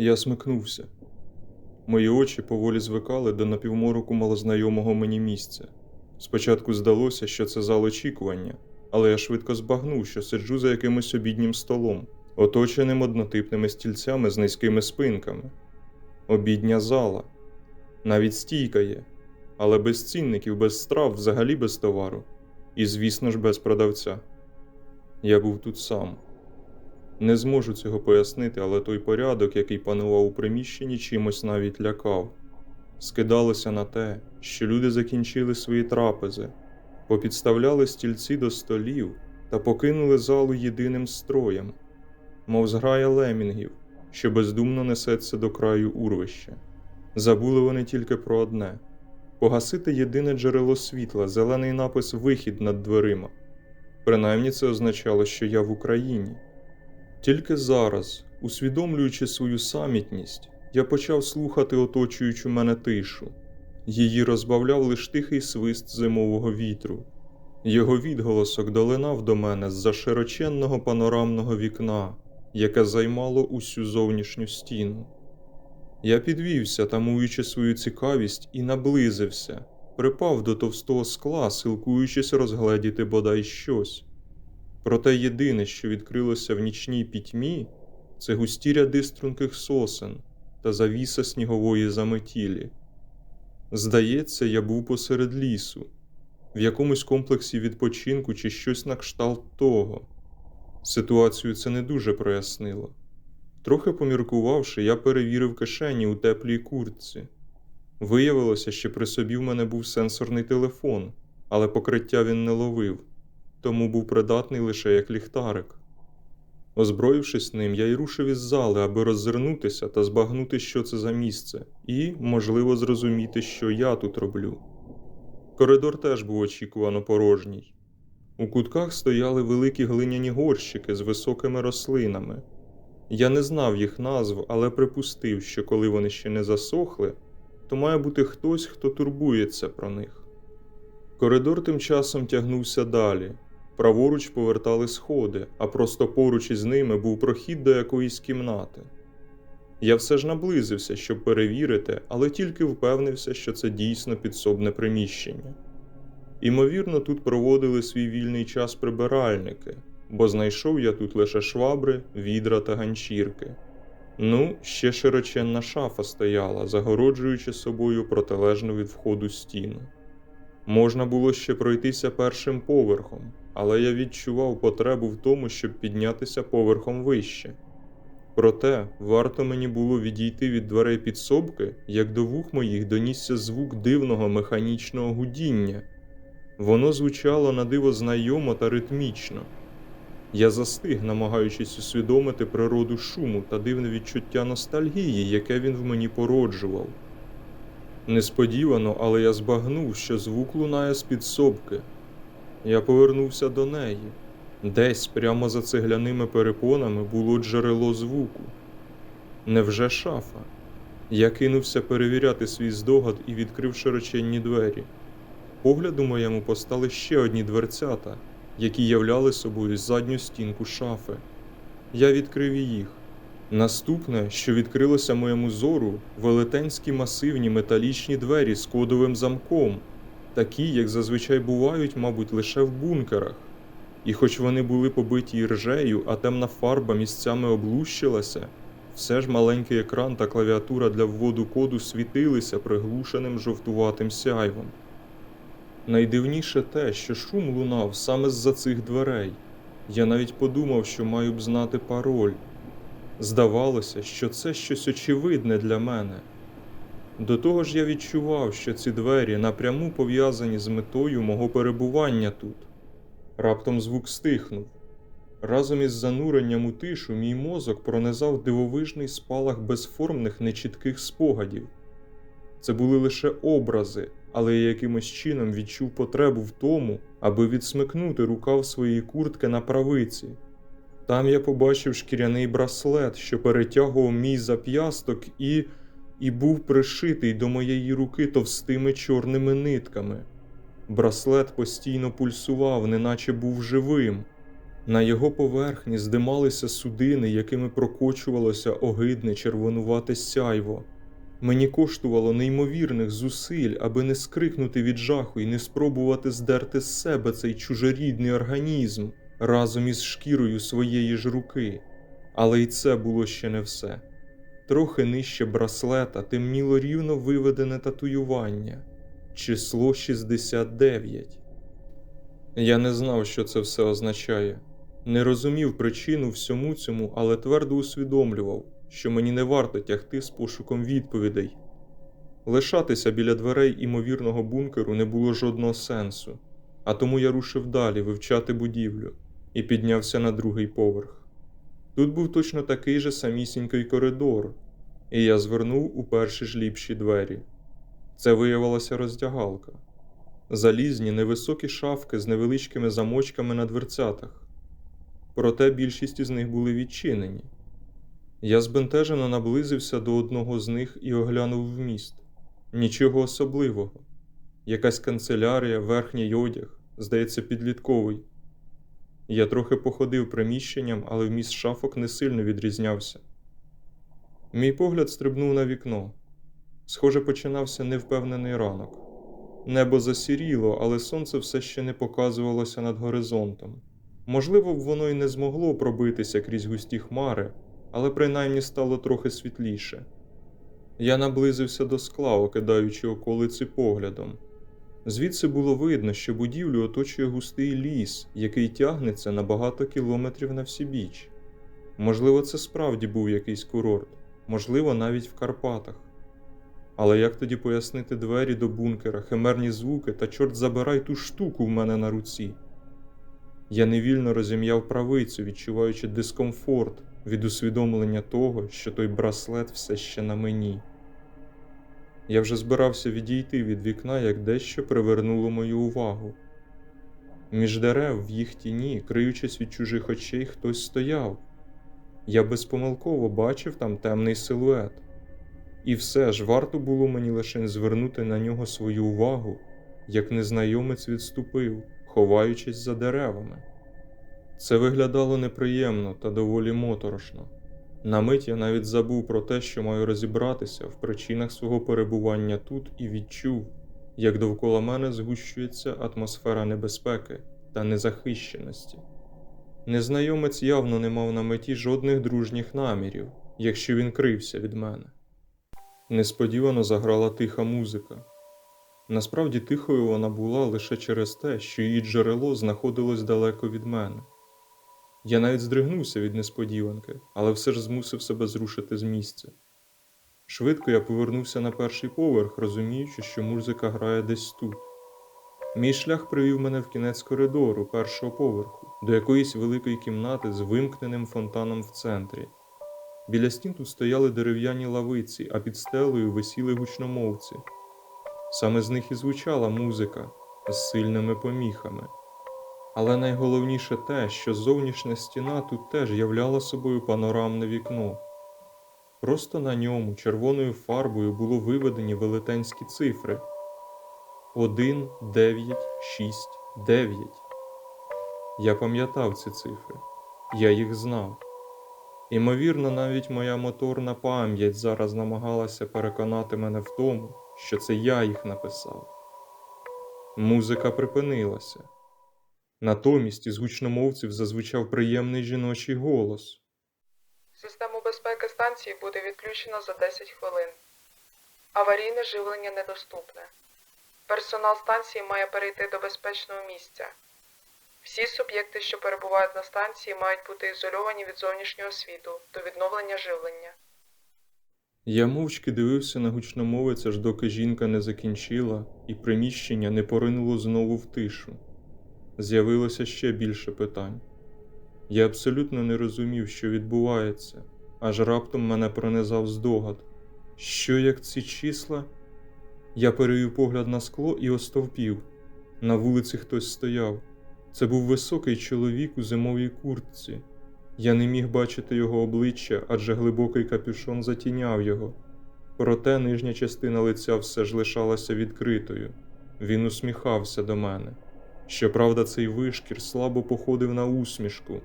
Я смикнувся. Мої очі поволі звикали до напівмороку малознайомого мені місця. Спочатку здалося, що це зал очікування, але я швидко збагнув, що сиджу за якимось обіднім столом, оточеним однотипними стільцями з низькими спинками. Обідня зала. Навіть стійка є, але без цінників, без страв, взагалі без товару. І, звісно ж, без продавця. Я був тут сам. Не зможу цього пояснити, але той порядок, який панував у приміщенні, чимось навіть лякав. Скидалося на те, що люди закінчили свої трапези, попідставляли стільці до столів та покинули залу єдиним строєм, мов зграя лемінгів, що бездумно несеться до краю урвища. Забули вони тільки про одне погасити єдине джерело світла, зелений напис Вихід над дверима. Принаймні це означало, що я в Україні. Тільки зараз, усвідомлюючи свою самітність, я почав слухати оточуючу мене тишу. Її розбавляв лиш тихий свист зимового вітру. Його відголосок долинав до мене з-за широченного панорамного вікна, яке займало усю зовнішню стіну. Я підвівся, тамуючи свою цікавість, і наблизився, припав до товстого скла, силкуючись розгледіти бодай щось. Проте єдине, що відкрилося в нічній пітьмі, це густі ряди струнких сосен та завіса снігової заметілі. Здається, я був посеред лісу, в якомусь комплексі відпочинку чи щось на кшталт того. Ситуацію це не дуже прояснило. Трохи поміркувавши, я перевірив кишені у теплій куртці. Виявилося, що при собі в мене був сенсорний телефон, але покриття він не ловив, тому був придатний лише як ліхтарик. Озброївшись ним, я й рушив із зали, аби роззирнутися та збагнути, що це за місце, і, можливо, зрозуміти, що я тут роблю. Коридор теж був очікувано порожній. У кутках стояли великі глиняні горщики з високими рослинами. Я не знав їх назв, але припустив, що коли вони ще не засохли, то має бути хтось, хто турбується про них. Коридор тим часом тягнувся далі. Праворуч повертали сходи, а просто поруч із ними був прохід до якоїсь кімнати. Я все ж наблизився, щоб перевірити, але тільки впевнився, що це дійсно підсобне приміщення. Імовірно, тут проводили свій вільний час прибиральники, бо знайшов я тут лише швабри, відра та ганчірки. Ну, ще широченна шафа стояла, загороджуючи собою протилежну від входу стіну. Можна було ще пройтися першим поверхом, але я відчував потребу в тому, щоб піднятися поверхом вище. Проте варто мені було відійти від дверей підсобки, як до вух моїх донісся звук дивного механічного гудіння. Воно звучало на диво знайомо та ритмічно. Я застиг, намагаючись усвідомити природу шуму та дивне відчуття ностальгії, яке він в мені породжував. Несподівано, але я збагнув, що звук лунає з підсобки. Я повернувся до неї. Десь прямо за цегляними перепонами було джерело звуку. Невже шафа? Я кинувся перевіряти свій здогад і відкрив широченні двері. Погляду моєму постали ще одні дверцята, які являли собою задню стінку шафи. Я відкрив їх. Наступне, що відкрилося моєму зору, велетенські масивні металічні двері з кодовим замком, такі, як зазвичай бувають, мабуть, лише в бункерах. І хоч вони були побиті іржею, а темна фарба місцями облущилася, все ж маленький екран та клавіатура для вводу коду світилися приглушеним жовтуватим сяйвом. Найдивніше те, що шум лунав саме з-за цих дверей. Я навіть подумав, що маю б знати пароль. Здавалося, що це щось очевидне для мене. До того ж, я відчував, що ці двері напряму пов'язані з метою мого перебування тут. Раптом звук стихнув. Разом із зануренням у тишу мій мозок пронизав дивовижний спалах безформних нечітких спогадів. Це були лише образи, але я якимось чином відчув потребу в тому, аби відсмикнути рукав своєї куртки на правиці. Там я побачив шкіряний браслет, що перетягував мій зап'ясток і і був пришитий до моєї руки товстими чорними нитками. Браслет постійно пульсував, неначе був живим. На його поверхні здималися судини, якими прокочувалося огидне червонувате сяйво. Мені коштувало неймовірних зусиль, аби не скрикнути від жаху і не спробувати здерти з себе цей чужорідний організм разом із шкірою своєї ж руки. Але й це було ще не все. Трохи нижче браслета темніло рівно виведене татуювання число 69. Я не знав, що це все означає. Не розумів причину всьому цьому, але твердо усвідомлював, що мені не варто тягти з пошуком відповідей. Лишатися біля дверей імовірного бункеру не було жодного сенсу, а тому я рушив далі вивчати будівлю і піднявся на другий поверх. Тут був точно такий же самісінький коридор, і я звернув у перші ж ліпші двері. Це виявилася роздягалка. Залізні невисокі шафки з невеличкими замочками на дверцятах. Проте більшість із них були відчинені. Я збентежено наблизився до одного з них і оглянув вміст. Нічого особливого. Якась канцелярія, верхній одяг, здається, підлітковий. Я трохи походив приміщенням, але вміст шафок не сильно відрізнявся. Мій погляд стрибнув на вікно. Схоже, починався невпевнений ранок. Небо засіріло, але сонце все ще не показувалося над горизонтом. Можливо, б воно й не змогло пробитися крізь густі хмари, але принаймні стало трохи світліше. Я наблизився до скла, окидаючи околиці поглядом. Звідси було видно, що будівлю оточує густий ліс, який тягнеться на багато кілометрів на всібіч. Можливо, це справді був якийсь курорт, можливо, навіть в Карпатах. Але як тоді пояснити двері до бункера, химерні звуки та чорт забирай ту штуку в мене на руці? Я невільно розім'яв правицю, відчуваючи дискомфорт від усвідомлення того, що той браслет все ще на мені. Я вже збирався відійти від вікна, як дещо привернуло мою увагу. Між дерев в їх тіні, криючись від чужих очей, хтось стояв. Я безпомилково бачив там темний силует. І все ж варто було мені лише звернути на нього свою увагу, як незнайомець відступив, ховаючись за деревами. Це виглядало неприємно та доволі моторошно. На мить я навіть забув про те, що маю розібратися в причинах свого перебування тут і відчув, як довкола мене згущується атмосфера небезпеки та незахищеності. Незнайомець явно не мав на меті жодних дружніх намірів, якщо він крився від мене. Несподівано заграла тиха музика. Насправді тихою вона була лише через те, що її джерело знаходилось далеко від мене. Я навіть здригнувся від несподіванки, але все ж змусив себе зрушити з місця. Швидко я повернувся на перший поверх, розуміючи, що музика грає десь тут. Мій шлях привів мене в кінець коридору першого поверху, до якоїсь великої кімнати з вимкненим фонтаном в центрі. Біля стін тут стояли дерев'яні лавиці, а під стелею висіли гучномовці. Саме з них і звучала музика з сильними поміхами. Але найголовніше те, що зовнішня стіна тут теж являла собою панорамне вікно. Просто на ньому червоною фарбою було виведені велетенські цифри 1, 9, 6, 9. Я пам'ятав ці цифри, я їх знав. Імовірно, навіть моя моторна пам'ять зараз намагалася переконати мене в тому, що це я їх написав. Музика припинилася. Натомість із гучномовців зазвучав приємний жіночий голос. Систему безпеки станції буде відключено за 10 хвилин. Аварійне живлення недоступне. Персонал станції має перейти до безпечного місця. Всі суб'єкти, що перебувають на станції, мають бути ізольовані від зовнішнього світу до відновлення живлення. Я мовчки дивився на гучномовець, аж доки жінка не закінчила, і приміщення не поринуло знову в тишу. З'явилося ще більше питань. Я абсолютно не розумів, що відбувається, аж раптом мене пронизав здогад. Що як ці числа? Я перевів погляд на скло і остовпів. На вулиці хтось стояв. Це був високий чоловік у зимовій куртці. Я не міг бачити його обличчя, адже глибокий капюшон затіняв його. Проте нижня частина лиця все ж лишалася відкритою. Він усміхався до мене. Щоправда, цей вишкір слабо походив на усмішку.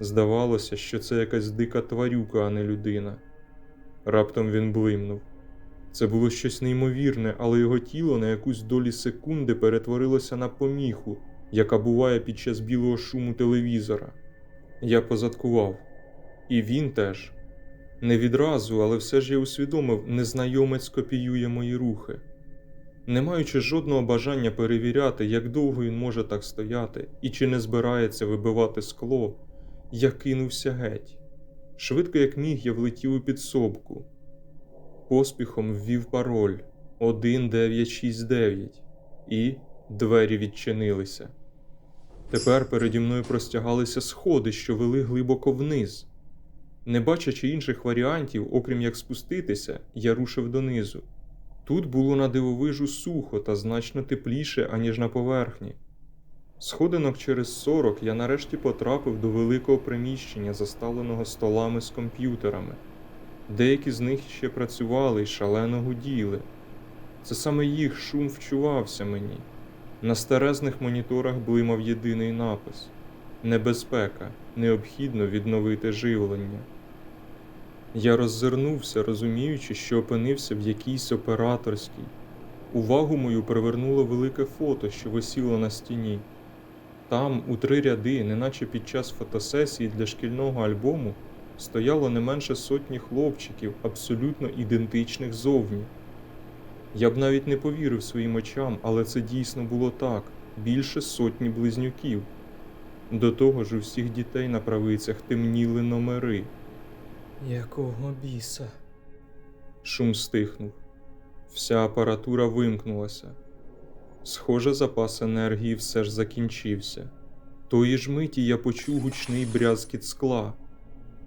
Здавалося, що це якась дика тварюка, а не людина. Раптом він блимнув. Це було щось неймовірне, але його тіло на якусь долі секунди перетворилося на поміху, яка буває під час білого шуму телевізора. Я позадкував. І він теж. Не відразу, але все ж я усвідомив, незнайомець копіює мої рухи. Не маючи жодного бажання перевіряти, як довго він може так стояти і чи не збирається вибивати скло, я кинувся геть. Швидко як міг, я влетів у підсобку. Поспіхом ввів пароль 1969 і двері відчинилися. Тепер переді мною простягалися сходи, що вели глибоко вниз. Не бачачи інших варіантів, окрім як спуститися, я рушив донизу. Тут було на дивовижу сухо та значно тепліше, аніж на поверхні. Сходинок через 40 я нарешті потрапив до великого приміщення, заставленого столами з комп'ютерами. Деякі з них ще працювали і шалено гуділи. Це саме їх шум вчувався мені. На старезних моніторах блимав єдиний напис Небезпека, необхідно відновити живлення. Я роззирнувся, розуміючи, що опинився в якійсь операторській. Увагу мою привернуло велике фото, що висіло на стіні. Там, у три ряди, неначе під час фотосесії для шкільного альбому, стояло не менше сотні хлопчиків, абсолютно ідентичних зовні. Я б навіть не повірив своїм очам, але це дійсно було так більше сотні близнюків. До того ж, у всіх дітей на правицях темніли номери. Якого біса? Шум стихнув. Вся апаратура вимкнулася. Схоже, запас енергії все ж закінчився. Тої ж миті я почув гучний брязкіт скла.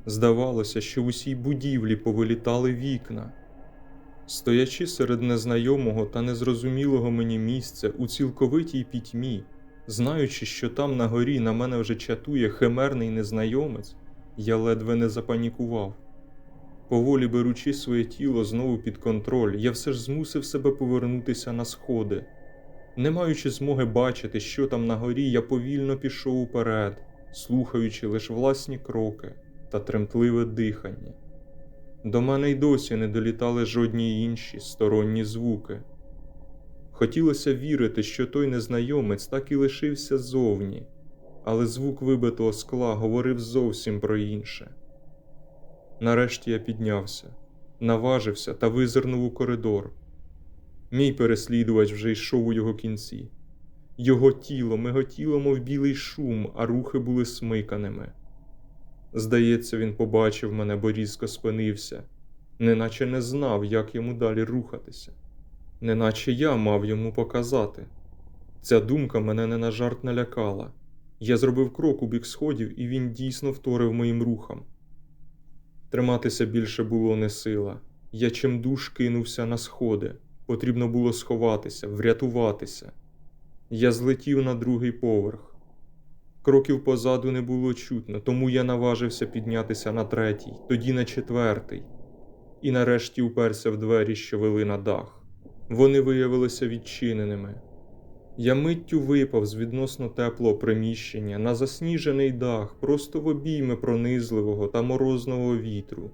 Здавалося, що в усій будівлі повилітали вікна. Стоячи серед незнайомого та незрозумілого мені місця у цілковитій пітьмі, знаючи, що там на горі на мене вже чатує химерний незнайомець, я ледве не запанікував. Поволі беручи своє тіло знову під контроль, я все ж змусив себе повернутися на сходи. Не маючи змоги бачити, що там на горі, я повільно пішов уперед, слухаючи лише власні кроки та тремтливе дихання. До мене й досі не долітали жодні інші сторонні звуки. Хотілося вірити, що той незнайомець так і лишився зовні, але звук вибитого скла говорив зовсім про інше. Нарешті я піднявся, наважився та визирнув у коридор. Мій переслідувач вже йшов у його кінці. Його тіло миготіло, мов білий шум, а рухи були смиканими. Здається, він побачив мене, бо різко спинився, неначе не знав, як йому далі рухатися, неначе я мав йому показати. Ця думка мене не на жарт налякала. Я зробив крок у бік сходів, і він дійсно вторив моїм рухам. Триматися більше було не сила. Я чимдуж кинувся на сходи. Потрібно було сховатися, врятуватися. Я злетів на другий поверх. Кроків позаду не було чутно, тому я наважився піднятися на третій, тоді на четвертий, і нарешті уперся в двері, що вели на дах. Вони виявилися відчиненими. Я миттю випав з відносно теплого приміщення на засніжений дах, просто в обійми пронизливого та морозного вітру.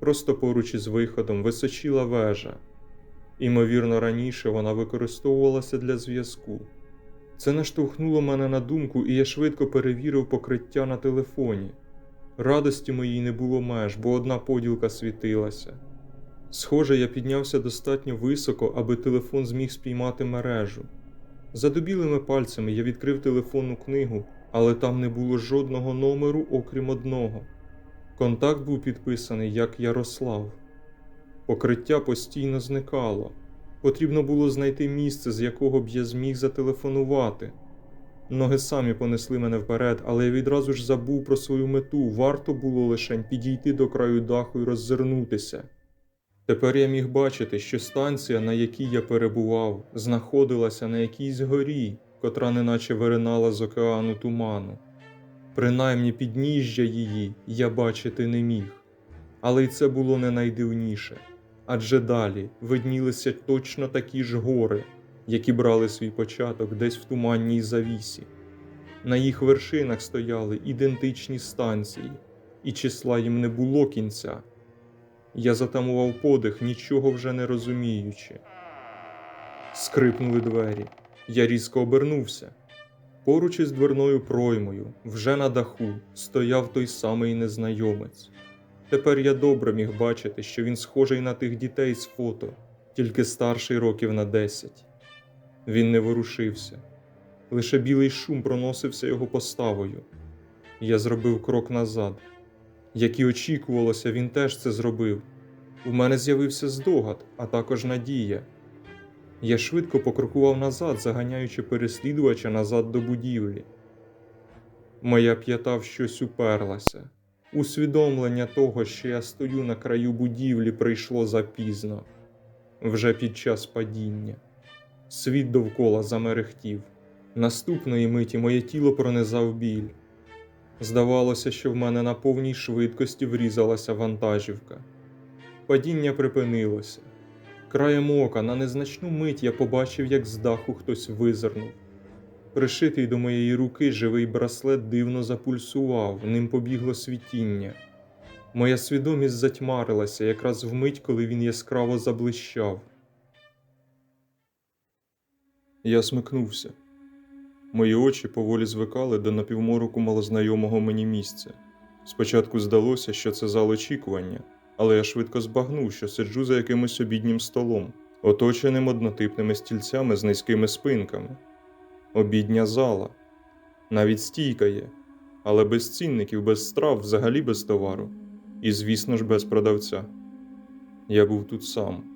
Просто поруч із виходом височіла вежа. Імовірно, раніше вона використовувалася для зв'язку. Це наштовхнуло мене на думку, і я швидко перевірив покриття на телефоні. Радості моїй не було меж, бо одна поділка світилася. Схоже, я піднявся достатньо високо, аби телефон зміг спіймати мережу. Задубілими пальцями я відкрив телефонну книгу, але там не було жодного номеру, окрім одного. Контакт був підписаний як Ярослав. Покриття постійно зникало. Потрібно було знайти місце, з якого б я зміг зателефонувати. Ноги самі понесли мене вперед, але я відразу ж забув про свою мету. Варто було лише підійти до краю даху і роззирнутися. Тепер я міг бачити, що станція, на якій я перебував, знаходилася на якійсь горі, котра неначе виринала з океану туману. Принаймні підніжжя її я бачити не міг. Але й це було не найдивніше. Адже далі виднілися точно такі ж гори, які брали свій початок десь в туманній завісі. На їх вершинах стояли ідентичні станції, і числа їм не було кінця. Я затамував подих, нічого вже не розуміючи. Скрипнули двері. Я різко обернувся. Поруч із дверною проймою, вже на даху, стояв той самий незнайомець. Тепер я добре міг бачити, що він схожий на тих дітей з фото, тільки старший років на десять. Він не ворушився, лише білий шум проносився його поставою. Я зробив крок назад. Як і очікувалося, він теж це зробив. У мене з'явився здогад, а також надія. Я швидко покрокував назад, заганяючи переслідувача назад до будівлі. Моя п'ята в щось уперлася. Усвідомлення того, що я стою на краю будівлі, прийшло запізно, вже під час падіння. Світ довкола замерехтів. Наступної миті моє тіло пронизав біль. Здавалося, що в мене на повній швидкості врізалася вантажівка. Падіння припинилося. Краєм ока на незначну мить я побачив, як з даху хтось визирнув. Пришитий до моєї руки живий браслет дивно запульсував, ним побігло світіння. Моя свідомість затьмарилася якраз в мить, коли він яскраво заблищав. Я смикнувся. Мої очі поволі звикали до напівмороку малознайомого мені місця. Спочатку здалося, що це зал очікування, але я швидко збагнув, що сиджу за якимось обіднім столом, оточеним однотипними стільцями з низькими спинками. Обідня зала. Навіть стійка є, але без цінників, без страв, взагалі без товару. І, звісно ж, без продавця. Я був тут сам.